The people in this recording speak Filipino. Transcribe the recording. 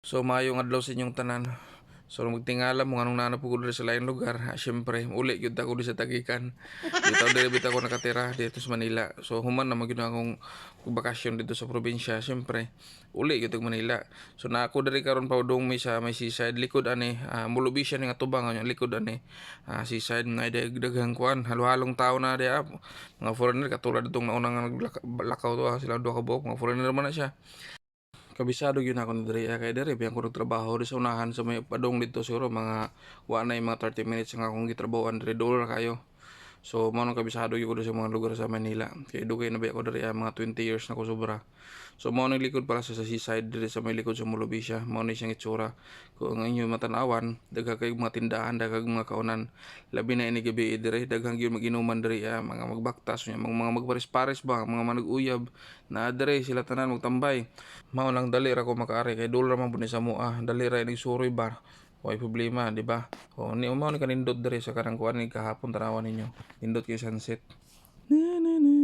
So maayong adlaw sa inyong tanan. So magtingala mo anong nanap ko diri sa lain lugar. Ha, syempre, uli gyud ako sa Tagikan. Dito diri bitaw ko nakatira dito sa Manila. So human na magyud akong bakasyon dito sa probinsya. Syempre, uli gyud Manila. So na ako diri karon pa udong may sa may seaside likod ani uh, mulubi siya ning atubang ang likod ani ah, seaside nga dag daghang kuan halo-halong tao na di ah. mga foreigner katulad itong naunang naglakaw to ah, sila duha ka buok mga foreigner man na siya kabisado yun ako ni Dre kay Dre biyang ko nagtrabaho di sa unahan sa may padong dito siguro mga wa na mga 30 minutes nga akong gitrabahoan Dre dollar kayo so mo nang kabisado yun ko sa mga lugar sa Manila. Kay dugay na ba ako Dre ah, mga 20 years na ko sobra. So mo nang likod pala sa, sa seaside Dre sa may likod sa Mulubisya mo na siyang itsura. Kung ang inyong matanawan daghang kay mga tindahan daghang mga kaunan. Labi na ini gabi Dre daghang gyud maginuman Dre ah, mga magbaktas mga mga magpares-pares ba mga manag-uyab. Na Dre sila tanan magtambay. Mao lang dali ra ko makaari kay dulra man sa mua dali ra ni suroy ba Way problema, di ba? O, ni umaw ni kanindot diri sa kanang kuan ni kahapon tanawan ninyo. Nindot kay sunset. Na, na, na,